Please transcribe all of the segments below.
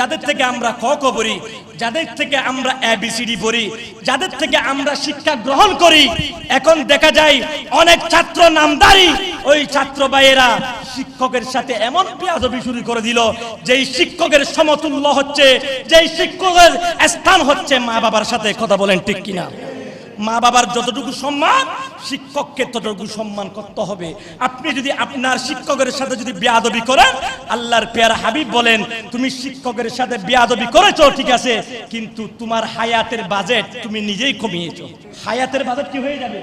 যাদের থেকে আমরা ক ক পড়ি, যাদের থেকে আমরা এবিসিডি পড়ি, যাদের থেকে আমরা শিক্ষা গ্রহণ করি, এখন দেখা যায় অনেক ছাত্র নামদারি। ওই ছাত্র ভাইয়েরা শিক্ষকের সাথে এমন পেয়াজবি শুরু করে দিল, যেই শিক্ষকের সমতুল্য হচ্ছে, যেই শিক্ষকের স্থান হচ্ছে মা বাবার সাথে কথা বলেন ঠিক কিনা। মা বাবার যতটুকু সম্মান, শিক্ষককে ততটুকু সম্মান করতে হবে। আপনি যদি আপনার শিক্ষকের সাথে যদি বেয়াদবি করেন, আল্লাহর পেয়ার হাবিব বলেন, তুমি শিক্ষকের সাথে বেয়াদবি করেছ, ঠিক আছে, কিন্তু তোমার হায়াতের বাজেট তুমি নিজেই কমিয়েছ। হায়াতের বাজেট কি হয়ে যাবে?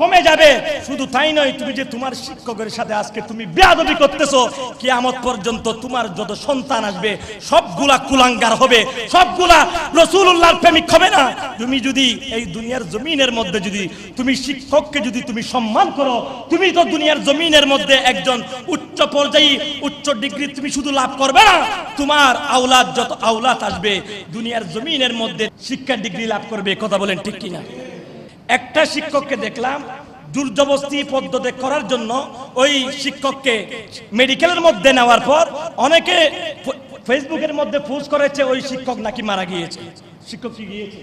কমে যাবে। শুধু তাই নয়, তুমি যে তোমার শিক্ষকের সাথে আজকে তুমি বেয়াদবি করতেছো, কিয়ামত পর্যন্ত তোমার যত সন্তান আসবে, সবগুলা কুলাঙ্গার হবে। সবগুলা রসুল্লাহর প্রেমিক হবে না। তুমি যদি এই দুনিয়ার জমিনের মধ্যে যদি তুমি শিক্ষককে যদি তুমি সম্মান করো, তুমি তো দুনিয়ার জমিনের মধ্যে একজন উচ্চ পর্যায়ী, উচ্চ ডিগ্রি তুমি শুধু লাভ করবে না। তোমার আওলাদ যত আওলাদ আসবে, দুনিয়ার জমিনের মধ্যে শিক্ষা ডিগ্রি লাভ করবে, কথা বলেন ঠিক কিনা? একটা শিক্ষককে দেখলাম দুর্জবস্তি পদ্ধতি করার জন্য ওই শিক্ষককে মেডিকেলের মধ্যে নেওয়ার পর অনেকে ফেসবুকের মধ্যে পোস্ট করেছে ওই শিক্ষক নাকি মারা গিয়েছে। শিক্ষক কি গিয়েছে?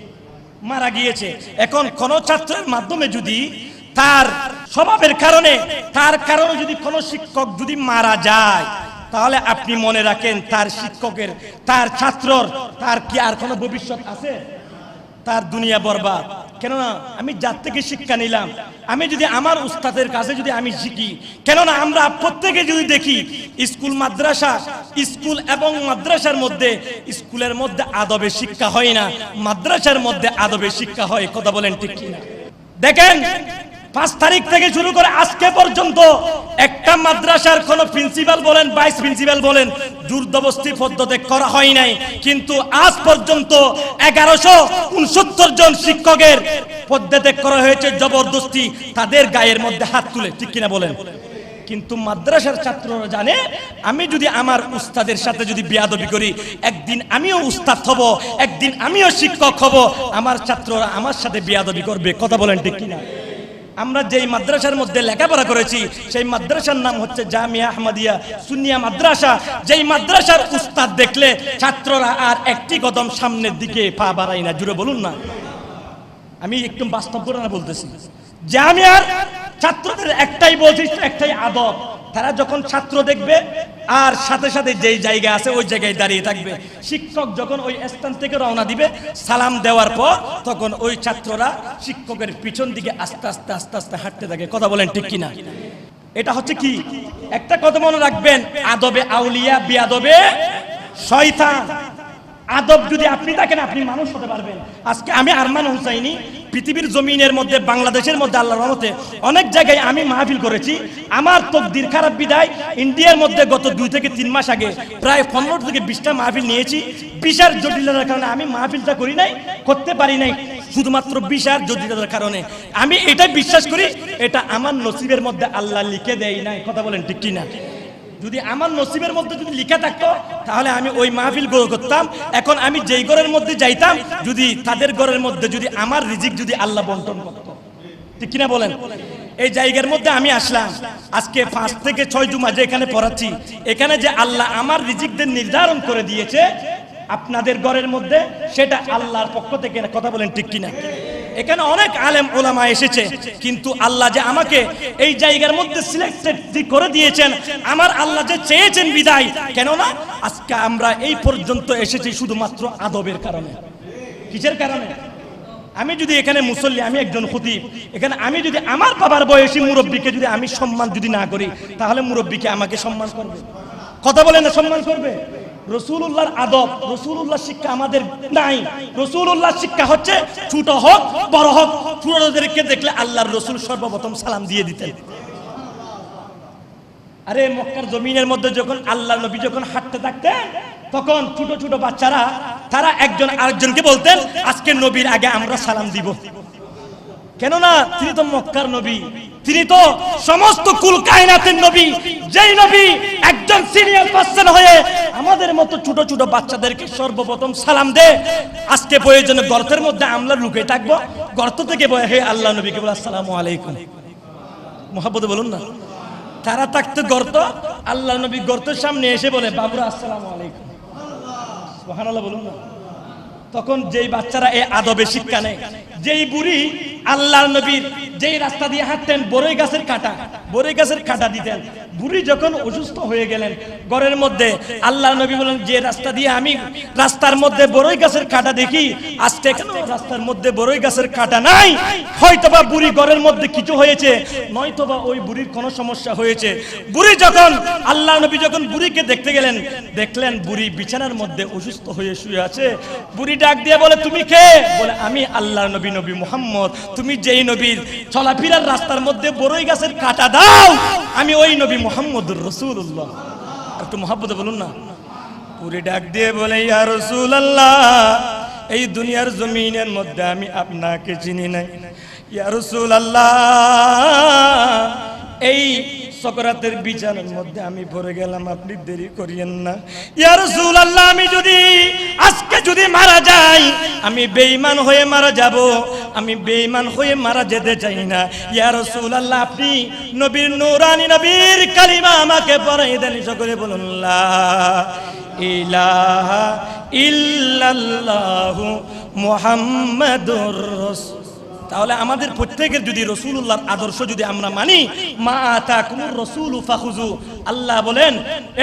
মারা গিয়েছে। এখন কোন ছাত্রের মাধ্যমে যদি তার স্বভাবের কারণে, তার কারণে যদি কোনো শিক্ষক যদি মারা যায়, তাহলে আপনি মনে রাখেন তার শিক্ষকের, তার ছাত্রর, তার কি আর কোনো ভবিষ্যৎ আছে? তার দুনিয়া বরবাদ। কেননা আমি যার থেকে শিক্ষা নিলাম, আমি যদি আমার উস্তাদের কাছে যদি আমি শিখি, কেননা আমরা প্রত্যেকে যদি দেখি, স্কুল মাদ্রাসা, স্কুল এবং মাদ্রাসার মধ্যে, স্কুলের মধ্যে আদবে শিক্ষা হয় না, মাদ্রাসার মধ্যে আদবে শিক্ষা হয়, কথা বলেন ঠিক কিনা? দেখেন পাঁচ তারিখ থেকে শুরু করে আজকে পর্যন্ত একটা মাদ্রাসার কোন প্রিন্সিপাল বলেন, ভাইস প্রিন্সিপাল বলেন, দুর্দবস্তি পদ্ধতি করা হয় নাই। কিন্তু আজ পর্যন্ত এগারোশো উনসত্তর জন শিক্ষকের পদ্ধতি করা হয়েছে জবরদস্তি, তাদের গায়ের মধ্যে হাত তুলে, ঠিক কিনা বলেন? কিন্তু মাদ্রাসার ছাত্ররা জানে, আমি যদি আমার উস্তাদের সাথে যদি বিয়াদবি করি, একদিন আমিও উস্তাদ হব, একদিন আমিও শিক্ষক হব, আমার ছাত্ররা আমার সাথে বিয়াদবি করবে, কথা বলেন ঠিক কিনা? আমরা যেই মাদ্রাসার মধ্যে লেখাপড়া করেছি, সেই মাদ্রাসার নাম হচ্ছে জামিয়া আহমদিয়া সুনিয়া মাদ্রাসা। যেই মাদ্রাসার উস্তাদ দেখলে ছাত্ররা আর একটি কদম সামনের দিকে পা বাড়াই না, জুড়ে বলুন না। আমি একটু বাস্তব করে না বলতেছি। জামিয়ার ছাত্রদের একটাই বৈশিষ্ট্য, একটাই আদব। তারা যখন ছাত্র দেখবে, আর সাথে সাথে যেই জায়গা আছে ওই জায়গায় দাঁড়িয়ে থাকবে। শিক্ষক যখন ওই স্থান থেকে রওনা দিবে, সালাম দেওয়ার পর তখন ওই ছাত্ররা শিক্ষকের পিছন দিকে আস্তে আস্তে আস্তে আস্তে হাঁটতে থাকে। কথা বলেন ঠিক কিনা? এটা হচ্ছে কি? একটা কথা মনে রাখবেন, আদবে আউলিয়া বিয়াদবে শয়তান। আদব যদি আপনি থাকেন, আপনি মানুষ হতে পারবেন। আজকে আমি আরমান হুসাইনি, পৃথিবীর জমিনের মধ্যে, বাংলাদেশের মধ্যে, আল্লাহর রহমতে অনেক জায়গায় আমি মাহফিল করেছি। আমার তকদির খারাপ বিদায়। ইন্ডিয়ার মধ্যে গত দুই থেকে তিন মাস আগে প্রায় পনেরো থেকে বিশটা মাহফিল নিয়েছি। বিশার জটিলতার কারণে আমি মাহফিলটা করি নাই, করতে পারি নাই, শুধুমাত্র বিশার জটিলতার কারণে। আমি এটাই বিশ্বাস করি, এটা আমার নসিবের মধ্যে আল্লাহ লিখে দেয় নাই। কথা বলেন ঠিক কিনা? যদি আমার নসিবের মধ্যে যদি লিখা থাকতো, তাহলে আমি ওই মাহফিল গ্রহ করতাম। এখন আমি যেই ঘরের মধ্যে যাইতাম, যদি তাদের ঘরের মধ্যে যদি আমার রিজিক যদি আল্লাহ বন্টন করতো। ঠিক কিনা বলেন? এই জায়গার মধ্যে আমি আসলাম। আজকে পাঁচ থেকে ছয় জুমা যে এখানে পড়াচ্ছি, এখানে যে আল্লাহ আমার রিজিকদের নির্ধারণ করে দিয়েছে, আপনাদের ঘরের মধ্যে সেটা আল্লাহর পক্ষ থেকে কথা বলেন ঠিক কিনা? এখানে অনেক আলেম ওলামা এসেছে, কিন্তু আল্লাহ যে আমাকে এই জায়গার মধ্যে সিলেক্টেড করে দিয়েছেন, আমার আল্লাহ যে চেয়েছেন বিদায়। কেননা, আজকে আমরা এই পর্যন্ত এসেছি শুধুমাত্র আদবের কারণে। কিসের কারণে? আমি যদি এখানে মুসল্লি, আমি একজন খতিব, এখানে আমি যদি আমার বাবার বয়সী মুরব্বীকে যদি আমি সম্মান যদি না করি, তাহলে মুরব্বীকে আমাকে সম্মান করবে? কথা বলে না, সম্মান করবে? রসুল্লাহর আদব রসুল্লাহ শিক্ষা আমাদের নাই। রসুল্লাহ শিক্ষা হচ্ছে ছোট হোক, বড় হোক ছোটদেরকে দেখলে আল্লাহর রসুল সর্বপ্রথম সালাম দিয়ে দিতেন। আরে মক্কার জমিনের মধ্যে যখন আল্লাহ নবী যখন হাঁটতে থাকতেন, তখন ছোট ছোট বাচ্চারা, তারা একজন আরেকজনকে বলতেন, আজকে নবীর আগে আমরা সালাম দিব। কেননা তিনি তো মক্কার নবী। তিনি তো সমস্ত কুল কায়নাতের নবী। যেই নবী একজন সিনিয়র পার্সন হয়ে আমাদের মতো ছোট ছোট বাচ্চাদেরকে সর্বপ্রথম সালাম দে। আজকে প্রয়োজনে গর্তের মধ্যে আমরা লুকে থাকব। গর্ত থেকে বয়ে হে আল্লাহ নবীকে বলে, আসসালামু আলাইকুম। মোহাম্মদ বলুন না। তারা থাকতো গর্ত। আল্লাহ নবী গর্তের সামনে এসে বলে, বাবুরা, আসসালামু আলাইকুম। বলুন না। তখন যেই বাচ্চারা এই আদবে শিক্ষা নেয়, যেই বুড়ি আল্লাহর নবীর যেই রাস্তা দিয়ে হাঁটতেন বড়ই গাছের কাটা। বরই গাছের কাটা দিতেন। বুড়ি যখন অসুস্থ হয়ে গেলেন, ঘরের মধ্যে আল্লাহ নবী বলেন, যে রাস্তা দিয়ে আমি রাস্তার মধ্যে বরই গাছের কাটা দেখি, আজকে কেন রাস্তার মধ্যে বরই গাছের কাটা নাই। হয়তোবা বুড়ি ঘরের মধ্যে কিছু হয়েছে, নয়তোবা ওই বুড়ির কোনো সমস্যা হয়েছে। বুড়ি যখন, আল্লাহ নবী যখন বুড়িকে দেখতে গেলেন, দেখলেন বুড়ি বিছানার মধ্যে অসুস্থ হয়ে শুয়ে আছে। বুড়ি ডাক দিয়ে বলে, তুমি কে? বলে, আমি আল্লাহ নবী নবী মোহাম্মদ। তুমি যেই নবীর চলাফেরার রাস্তার মধ্যে বড়ই গাছের কাটা দাও! আমি ওই নবী মুহাম্মদুর রসুল্লাহ একটু মহাব্বতে বলুন না। পুরি ডাক দিয়ে বলে, ইয়া রসুল্লাহ এই দুনিয়ার জমিনের মধ্যে আমি আপনাকে চিনি নাই। ইয়া রসুল্লাহ এই সকরাতের বিচারের মধ্যে আমি ভরে গেলাম, আপনি দেরি করিয়েন না। ইয়া রাসূলুল্লাহ, আমি যদি, আজকে যদি মারা যাই, আমি বেঈমান হয়ে মারা যাব। আমি বেঈমান হয়ে মারা যেতে চাই না। ইয়া রাসূলুল্লাহ, আপনি নবীর নূরানি, নবীর কালিমা আমাকে পড়াই দেন সকলে বলুন, লা ইলাহা ইল্লাল্লাহু মুহাম্মাদুর রাসূল। তাহলে আমাদের প্রত্যেকের যদি রসুল্লাহর আদর্শ যদি আমরা মানি, মা আতা কুমুর রসুল ফাহুজু আল্লাহ বলেন,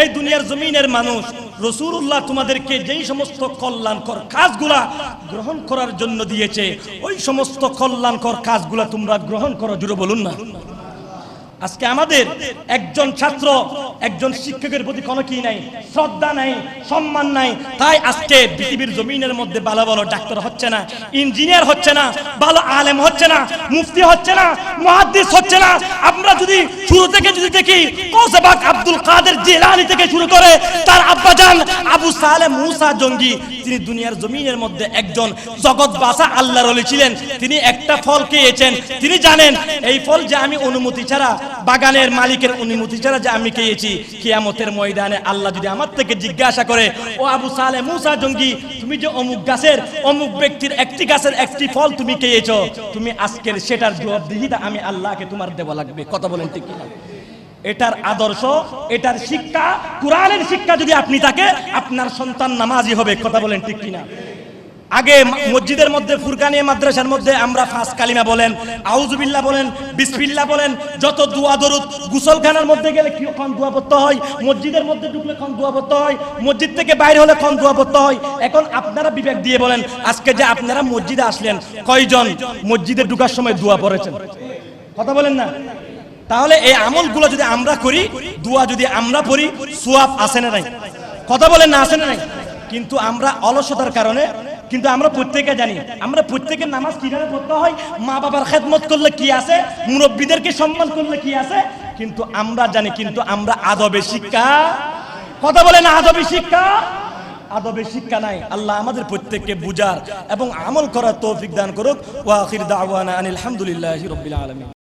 এই দুনিয়ার জমিনের মানুষ রসুল্লাহ তোমাদেরকে যেই সমস্ত কল্যাণকর কাজগুলা গ্রহণ করার জন্য দিয়েছে, ওই সমস্ত কল্যাণকর কাজগুলা তোমরা গ্রহণ করো জুড়ে বলুন না। আজকে আমাদের একজন ছাত্র, একজন শিক্ষকের প্রতি কোনো কি নাই, শ্রদ্ধা নাই, সম্মান নাই, তাই আজকে পৃথিবীর জমিনের মধ্যে ভালো ভালো ডাক্তার হচ্ছে না, ইঞ্জিনিয়ার হচ্ছে না, ভালো আলেম হচ্ছে না, মুফতি হচ্ছে না, মুহাদ্দিস হচ্ছে না। আমরা যদি শুরু থেকে যদি দেখি কৌসেবাক আব্দুল কাদের জিলানি থেকে শুরু করে তার আব্বা আব্বাজান আবু সালে মুসা জঙ্গি, তিনি দুনিয়ার জমিনের মধ্যে একজন জগৎ বাসা আল্লাহর ছিলেন। তিনি একটা ফল খেয়েছেন। তিনি জানেন, এই ফল যে আমি অনুমতি ছাড়া বাগানের মালিকের অনুমতি ছাড়া যে আমি খেয়েছি, কিয়ামতের ময়দানে আল্লাহ যদি আমার থেকে জিজ্ঞাসা করে, ও আবু সালে মুসা জঙ্গি, তুমি যে অমুক গাছের, অমুক ব্যক্তির একটি গাছের একটি ফল তুমি খেয়েছো, তুমি আজকের সেটার জবাবদিহিতা আমি আল্লাহকে তোমার দেওয়া লাগবে। কথা বলেন ঠিক এটার আদর্শ, এটার শিক্ষা, কোরআনের শিক্ষা যদি আপনি থাকে, আপনার সন্তান নামাজি হবে, কথা বলেন ঠিক কিনা? আগে মসজিদের মধ্যে ফুরকানিয়া মাদ্রাসার মধ্যে আমরা ফাঁস কালিমা বলেন আউজুবিল্লাহ বলেন, বিসমিল্লাহ বলেন, যত দোয়া দরুদ গুসলখানার মধ্যে গেলে কি কোন দোয়া পড়তে হয়? মসজিদের মধ্যে ঢুকলে কোন দোয়া পড়তে হয়? মসজিদ থেকে বাইরে হলে কোন দোয়া পড়তে হয়? এখন আপনারা বিবেক দিয়ে বলেন, আজকে যে আপনারা মসজিদে আসলেন, কয়জন মসজিদে ঢুকার সময় দোয়া পড়েছেন? কথা বলেন না? তাহলে এই আমলগুলো যদি আমরা করি, দোয়া যদি আমরা পড়ি, সোয়াব আসে না নাই? কথা বলেন না, আসে না নাই? কিন্তু আমরা অলসতার কারণে কিন্তু আমরা প্রত্যেকে জানি, আমরা প্রত্যেকের নামাজ কীভাবে পড়তে হয়? মা বাবার খেদমত করলে কি আছে? মুরব্বীদেরকে সম্মান করলে কি আছে? কিন্তু আমরা জানি, কিন্তু আমরা আদবে শিক্ষা। কথা বলেন, আদবে শিক্ষা? আদবে শিক্ষা নাই। আল্লাহ আমাদের প্রত্যেককে বুঝার এবং আমল করার তৌফিক দান করুক। ওয়া আখির দাওয়ানা আনিল হামদুলিল্লাহি রাব্বিল আলামিন।